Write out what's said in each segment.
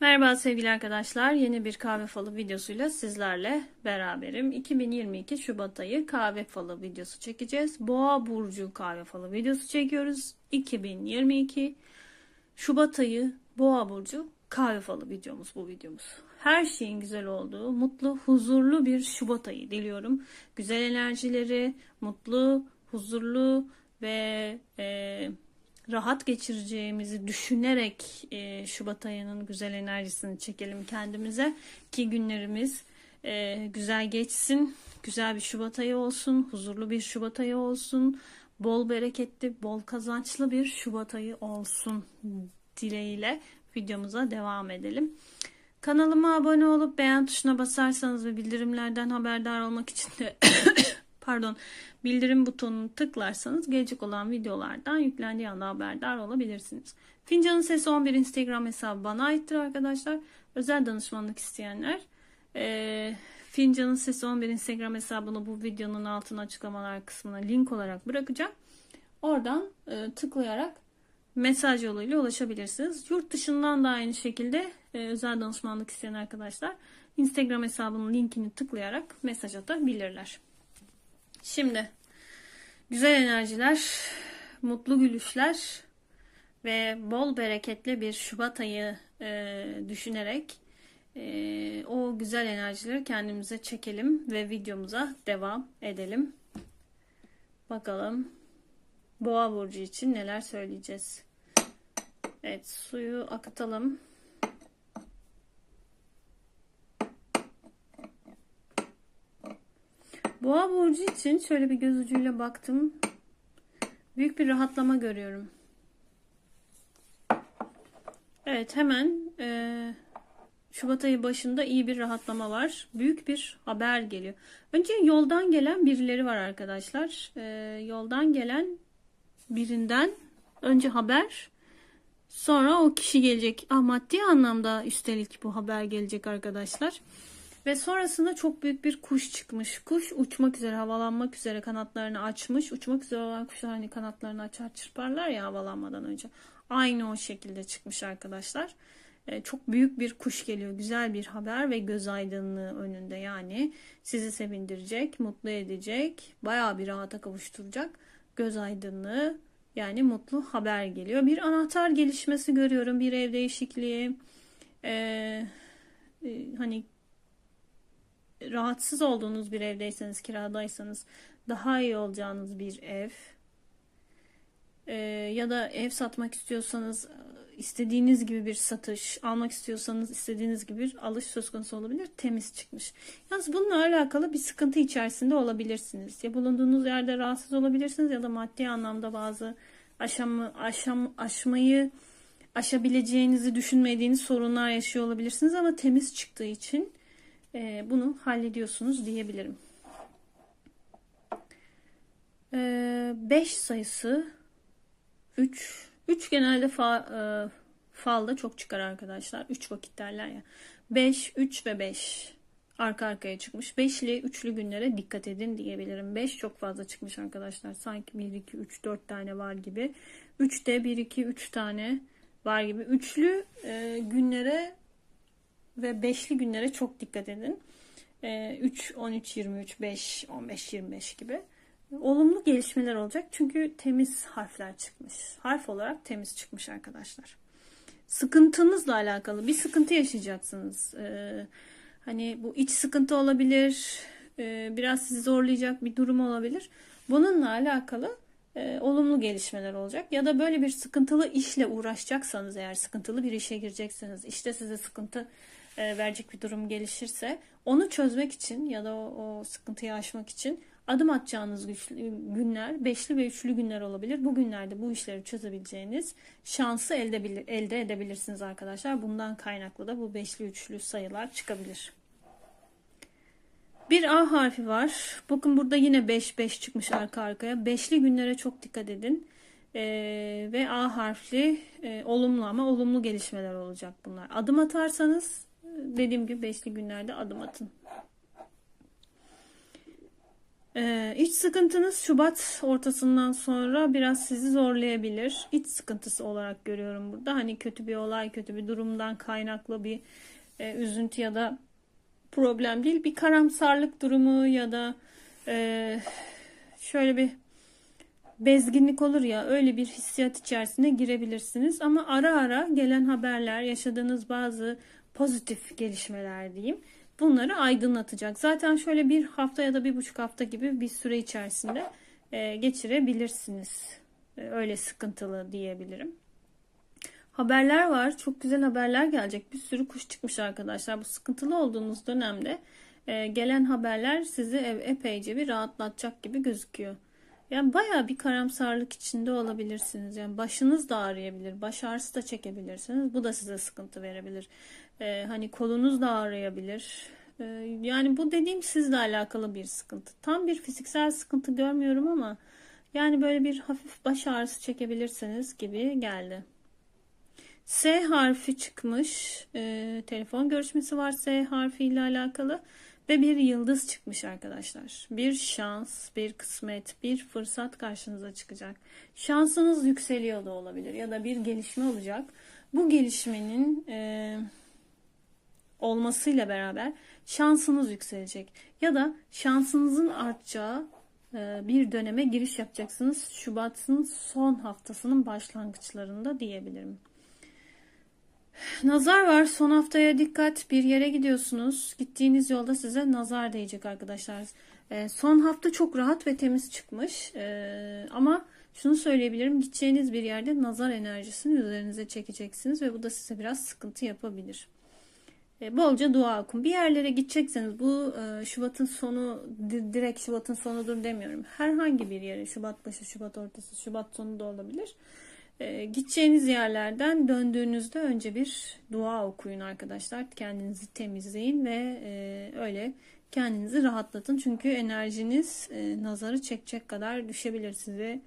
Merhaba sevgili arkadaşlar. Yeni bir kahve falı videosuyla sizlerle beraberim. 2022 Şubat ayı kahve falı videosu çekeceğiz. Boğa burcu kahve falı videosu çekiyoruz. 2022 Şubat ayı Boğa burcu kahve falı videomuz bu videomuz. Her şeyin güzel olduğu, mutlu, huzurlu bir Şubat ayı diliyorum. Güzel enerjileri, mutlu, huzurlu ve e, rahat geçireceğimizi düşünerek e, Şubat ayının güzel enerjisini çekelim kendimize ki günlerimiz e, güzel geçsin. Güzel bir Şubat ayı olsun, huzurlu bir Şubat ayı olsun, bol bereketli, bol kazançlı bir Şubat ayı olsun dileğiyle videomuza devam edelim. Kanalıma abone olup beğen tuşuna basarsanız ve bildirimlerden haberdar olmak için de pardon bildirim butonunu tıklarsanız gelecek olan videolardan yüklendiği anda haberdar olabilirsiniz. Fincanın Sesi 11 Instagram hesabı bana aittir arkadaşlar. Özel danışmanlık isteyenler e, Fincanın Sesi 11 Instagram hesabını bu videonun altına açıklamalar kısmına link olarak bırakacağım. Oradan e, tıklayarak mesaj yoluyla ulaşabilirsiniz. Yurt dışından da aynı şekilde e, özel danışmanlık isteyen arkadaşlar Instagram hesabının linkini tıklayarak mesaj atabilirler. Şimdi güzel enerjiler, mutlu gülüşler ve bol bereketli bir Şubat ayı e, düşünerek e, o güzel enerjileri kendimize çekelim ve videomuza devam edelim. Bakalım Boğa burcu için neler söyleyeceğiz. Evet suyu akıtalım. Boğa burcu için şöyle bir göz ucuyla baktım. Büyük bir rahatlama görüyorum. Evet hemen e, Şubat ayı başında iyi bir rahatlama var. Büyük bir haber geliyor. Önce yoldan gelen birileri var arkadaşlar. E, yoldan gelen birinden önce haber sonra o kişi gelecek. Ah, maddi anlamda üstelik bu haber gelecek arkadaşlar. Ve sonrasında çok büyük bir kuş çıkmış. Kuş uçmak üzere, havalanmak üzere kanatlarını açmış. Uçmak üzere olan kuşlar hani kanatlarını açar çırparlar ya havalanmadan önce. Aynı o şekilde çıkmış arkadaşlar. Ee, çok büyük bir kuş geliyor. Güzel bir haber ve göz aydınlığı önünde. Yani sizi sevindirecek, mutlu edecek, bayağı bir rahata kavuşturacak göz aydınlığı yani mutlu haber geliyor. Bir anahtar gelişmesi görüyorum. Bir ev değişikliği. Ee, hani rahatsız olduğunuz bir evdeyseniz, kiradaysanız daha iyi olacağınız bir ev ee, ya da ev satmak istiyorsanız istediğiniz gibi bir satış, almak istiyorsanız istediğiniz gibi bir alış söz konusu olabilir. Temiz çıkmış. Yalnız bununla alakalı bir sıkıntı içerisinde olabilirsiniz. Ya bulunduğunuz yerde rahatsız olabilirsiniz ya da maddi anlamda bazı aşamı, aşam, aşmayı aşabileceğinizi düşünmediğiniz sorunlar yaşıyor olabilirsiniz ama temiz çıktığı için e, bunu hallediyorsunuz diyebilirim. 5 e, sayısı 3 3 genelde fa, e, falda çok çıkar arkadaşlar. 3 vakit derler ya. 5, 3 ve 5 arka arkaya çıkmış. Beşli, üçlü günlere dikkat edin diyebilirim. 5 çok fazla çıkmış arkadaşlar. Sanki 1, 2, 3, 4 tane var gibi. 3 de 1, 2, 3 tane var gibi. Üçlü e, günlere ve beşli günlere çok dikkat edin. 3, 13, 23, 5, 15, 25 gibi. Olumlu gelişmeler olacak. Çünkü temiz harfler çıkmış. Harf olarak temiz çıkmış arkadaşlar. Sıkıntınızla alakalı bir sıkıntı yaşayacaksınız. Ee, hani bu iç sıkıntı olabilir. E, biraz sizi zorlayacak bir durum olabilir. Bununla alakalı e, olumlu gelişmeler olacak. Ya da böyle bir sıkıntılı işle uğraşacaksanız eğer sıkıntılı bir işe girecekseniz işte size sıkıntı e, verecek bir durum gelişirse onu çözmek için ya da o, o sıkıntıyı aşmak için adım atacağınız güçlü, günler beşli ve üçlü günler olabilir. Bu günlerde bu işleri çözebileceğiniz şansı elde, elde edebilirsiniz arkadaşlar. Bundan kaynaklı da bu beşli üçlü sayılar çıkabilir. Bir A harfi var. Bakın burada yine 5 5 çıkmış arka arkaya. Beşli günlere çok dikkat edin. Ee, ve A harfli e, olumlu ama olumlu gelişmeler olacak bunlar. Adım atarsanız dediğim gibi beşli günlerde adım atın. Ee, iç sıkıntınız Şubat ortasından sonra biraz sizi zorlayabilir. İç sıkıntısı olarak görüyorum burada. Hani kötü bir olay, kötü bir durumdan kaynaklı bir e, üzüntü ya da problem değil. Bir karamsarlık durumu ya da e, şöyle bir bezginlik olur ya öyle bir hissiyat içerisine girebilirsiniz. Ama ara ara gelen haberler, yaşadığınız bazı pozitif gelişmeler diyeyim. Bunları aydınlatacak. Zaten şöyle bir hafta ya da bir buçuk hafta gibi bir süre içerisinde e, geçirebilirsiniz. E, öyle sıkıntılı diyebilirim. Haberler var. Çok güzel haberler gelecek. Bir sürü kuş çıkmış arkadaşlar. Bu sıkıntılı olduğunuz dönemde e, gelen haberler sizi epeyce bir rahatlatacak gibi gözüküyor. Yani baya bir karamsarlık içinde olabilirsiniz. Yani başınız da ağrıyabilir. Baş ağrısı da çekebilirsiniz. Bu da size sıkıntı verebilir. Ee, hani kolunuz da ağrıyabilir. Ee, yani bu dediğim sizle alakalı bir sıkıntı. Tam bir fiziksel sıkıntı görmüyorum ama yani böyle bir hafif baş ağrısı çekebilirsiniz gibi geldi. S harfi çıkmış. Ee, telefon görüşmesi var S harfi ile alakalı. Ve bir yıldız çıkmış arkadaşlar. Bir şans, bir kısmet, bir fırsat karşınıza çıkacak. Şansınız yükseliyor da olabilir ya da bir gelişme olacak. Bu gelişmenin e, olmasıyla beraber şansınız yükselecek. Ya da şansınızın artacağı e, bir döneme giriş yapacaksınız. Şubat'ın son haftasının başlangıçlarında diyebilirim. Nazar var. Son haftaya dikkat. Bir yere gidiyorsunuz. Gittiğiniz yolda size nazar değecek arkadaşlar. E, son hafta çok rahat ve temiz çıkmış. E, ama şunu söyleyebilirim. Gideceğiniz bir yerde nazar enerjisini üzerinize çekeceksiniz ve bu da size biraz sıkıntı yapabilir. E, bolca dua okun. Bir yerlere gidecekseniz bu e, Şubat'ın sonu direkt Şubat'ın sonudur demiyorum. Herhangi bir yere Şubat başı, Şubat ortası, Şubat sonu da olabilir. E, gideceğiniz yerlerden döndüğünüzde önce bir dua okuyun arkadaşlar. Kendinizi temizleyin ve e, öyle kendinizi rahatlatın. Çünkü enerjiniz e, nazarı çekecek kadar düşebilir size.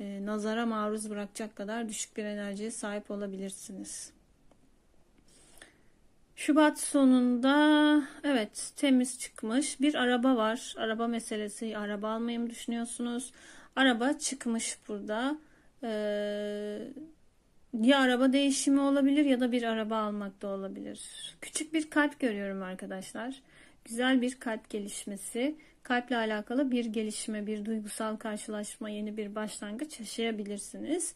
E, nazara maruz bırakacak kadar düşük bir enerjiye sahip olabilirsiniz. Şubat sonunda evet temiz çıkmış. Bir araba var. Araba meselesi. Araba almayı mı düşünüyorsunuz? Araba çıkmış burada. Ee, ya araba değişimi olabilir ya da bir araba almak da olabilir. Küçük bir kalp görüyorum arkadaşlar. Güzel bir kalp gelişmesi. Kalple alakalı bir gelişme, bir duygusal karşılaşma, yeni bir başlangıç yaşayabilirsiniz.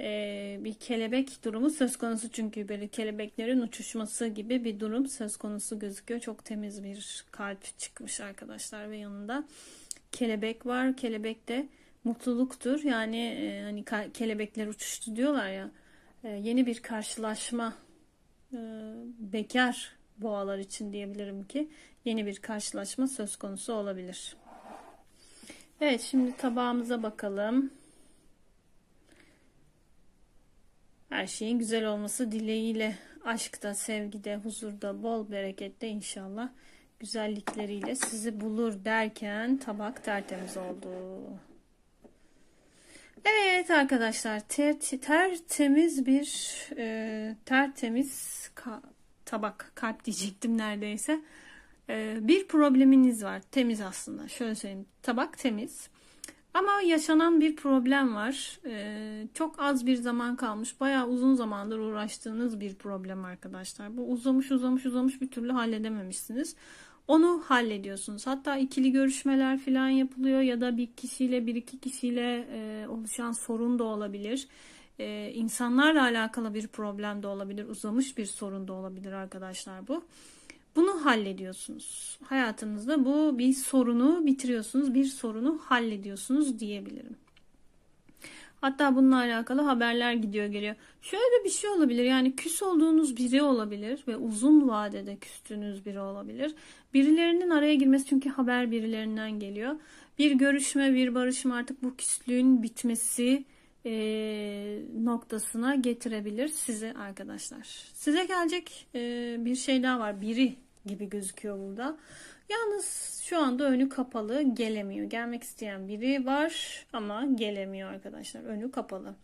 Ee, bir kelebek durumu söz konusu çünkü böyle kelebeklerin uçuşması gibi bir durum söz konusu gözüküyor. Çok temiz bir kalp çıkmış arkadaşlar ve yanında kelebek var. Kelebek de mutluluktur. Yani e, hani kelebekler uçuştu diyorlar ya. E, yeni bir karşılaşma e, bekar boğalar için diyebilirim ki yeni bir karşılaşma söz konusu olabilir. Evet şimdi tabağımıza bakalım. Her şeyin güzel olması dileğiyle aşkta, sevgide, huzurda, bol berekette inşallah güzellikleriyle sizi bulur derken tabak tertemiz oldu. Evet arkadaşlar ter, tertemiz bir e, tertemiz ka, tabak kalp diyecektim neredeyse. E, bir probleminiz var. Temiz aslında. Şöyle söyleyeyim. Tabak temiz. Ama yaşanan bir problem var. Ee, çok az bir zaman kalmış. Bayağı uzun zamandır uğraştığınız bir problem arkadaşlar. Bu uzamış uzamış uzamış bir türlü halledememişsiniz. Onu hallediyorsunuz. Hatta ikili görüşmeler falan yapılıyor ya da bir kişiyle bir iki kişiyle e, oluşan sorun da olabilir. E, insanlarla alakalı bir problem de olabilir. Uzamış bir sorun da olabilir arkadaşlar bu. Bunu hallediyorsunuz. Hayatınızda bu bir sorunu bitiriyorsunuz, bir sorunu hallediyorsunuz diyebilirim. Hatta bununla alakalı haberler gidiyor geliyor. Şöyle bir şey olabilir yani küs olduğunuz biri olabilir ve uzun vadede küstüğünüz biri olabilir. Birilerinin araya girmesi çünkü haber birilerinden geliyor. Bir görüşme, bir barışma artık bu küslüğün bitmesi e, noktasına getirebilir sizi arkadaşlar. Size gelecek e, bir şey daha var. Biri gibi gözüküyor burada. Yalnız şu anda önü kapalı gelemiyor. Gelmek isteyen biri var ama gelemiyor arkadaşlar. Önü kapalı.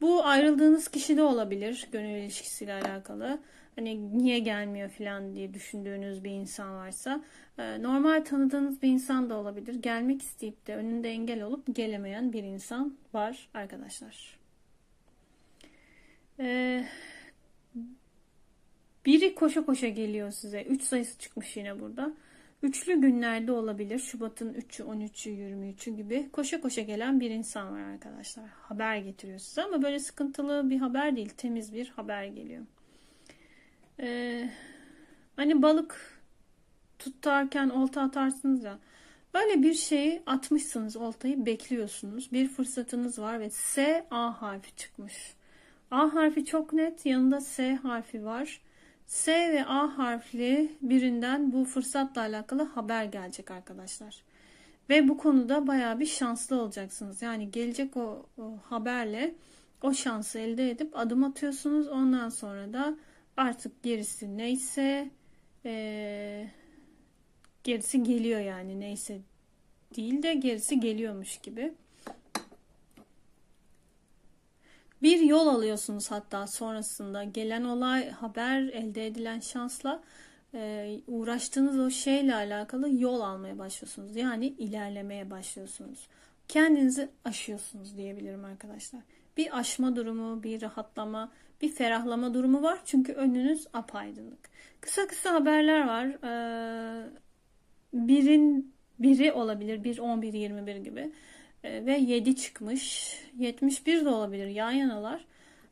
Bu ayrıldığınız kişi de olabilir gönül ilişkisiyle alakalı. Hani niye gelmiyor falan diye düşündüğünüz bir insan varsa. Ee, normal tanıdığınız bir insan da olabilir. Gelmek isteyip de önünde engel olup gelemeyen bir insan var arkadaşlar. Ee, biri koşa koşa geliyor size. 3 sayısı çıkmış yine burada. Üçlü günlerde olabilir. Şubat'ın 3'ü, 13'ü, 23'ü gibi koşa koşa gelen bir insan var arkadaşlar. Haber getiriyor size ama böyle sıkıntılı bir haber değil. Temiz bir haber geliyor. Ee, hani balık tutarken olta atarsınız ya. Böyle bir şeyi atmışsınız oltayı bekliyorsunuz. Bir fırsatınız var ve S A harfi çıkmış. A harfi çok net yanında S harfi var. S ve A harfli birinden bu fırsatla alakalı haber gelecek arkadaşlar. Ve bu konuda bayağı bir şanslı olacaksınız. Yani gelecek o, o haberle o şansı elde edip adım atıyorsunuz. Ondan sonra da artık gerisi neyse ee, gerisi geliyor yani neyse değil de gerisi geliyormuş gibi. Bir yol alıyorsunuz hatta sonrasında gelen olay, haber, elde edilen şansla e, uğraştığınız o şeyle alakalı yol almaya başlıyorsunuz. Yani ilerlemeye başlıyorsunuz. Kendinizi aşıyorsunuz diyebilirim arkadaşlar. Bir aşma durumu, bir rahatlama, bir ferahlama durumu var. Çünkü önünüz apaydınlık. Kısa kısa haberler var. Ee, birin biri olabilir. 1, 11, 21 gibi. Ee, ve 7 çıkmış. 71 de olabilir. Yan yanalar.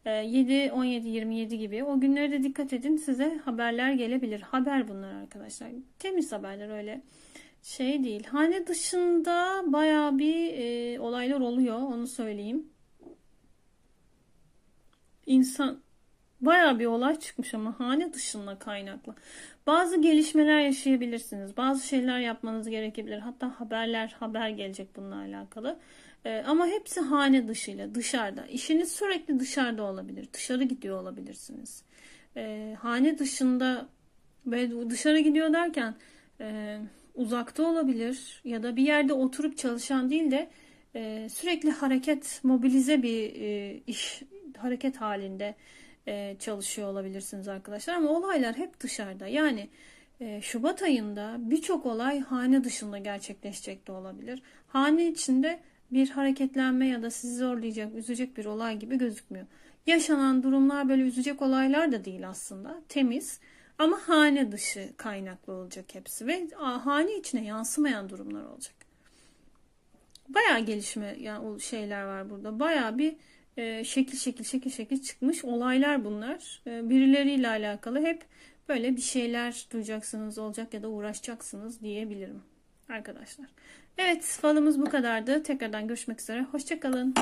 Ee, 7, 17, 27 gibi. O günlere de dikkat edin. Size haberler gelebilir. Haber bunlar arkadaşlar. Temiz haberler öyle şey değil. Hane dışında baya bir e, olaylar oluyor. Onu söyleyeyim. İnsan baya bir olay çıkmış ama hane dışında kaynaklı. Bazı gelişmeler yaşayabilirsiniz. Bazı şeyler yapmanız gerekebilir. Hatta haberler, haber gelecek bununla alakalı. Ee, ama hepsi hane dışıyla, dışarıda. İşiniz sürekli dışarıda olabilir. Dışarı gidiyor olabilirsiniz. Ee, hane dışında ve dışarı gidiyor derken e, uzakta olabilir ya da bir yerde oturup çalışan değil de e, sürekli hareket, mobilize bir e, iş, hareket halinde e, çalışıyor olabilirsiniz arkadaşlar. Ama olaylar hep dışarıda. Yani e, Şubat ayında birçok olay hane dışında gerçekleşecek de olabilir. Hane içinde bir hareketlenme ya da sizi zorlayacak, üzecek bir olay gibi gözükmüyor. Yaşanan durumlar böyle üzecek olaylar da değil aslında. Temiz ama hane dışı kaynaklı olacak hepsi ve hane içine yansımayan durumlar olacak. Bayağı gelişme yani şeyler var burada. Bayağı bir e, şekil şekil şekil şekil çıkmış olaylar bunlar. E, birileriyle alakalı hep böyle bir şeyler duyacaksınız olacak ya da uğraşacaksınız diyebilirim arkadaşlar. Evet falımız bu kadardı. Tekrardan görüşmek üzere. Hoşçakalın.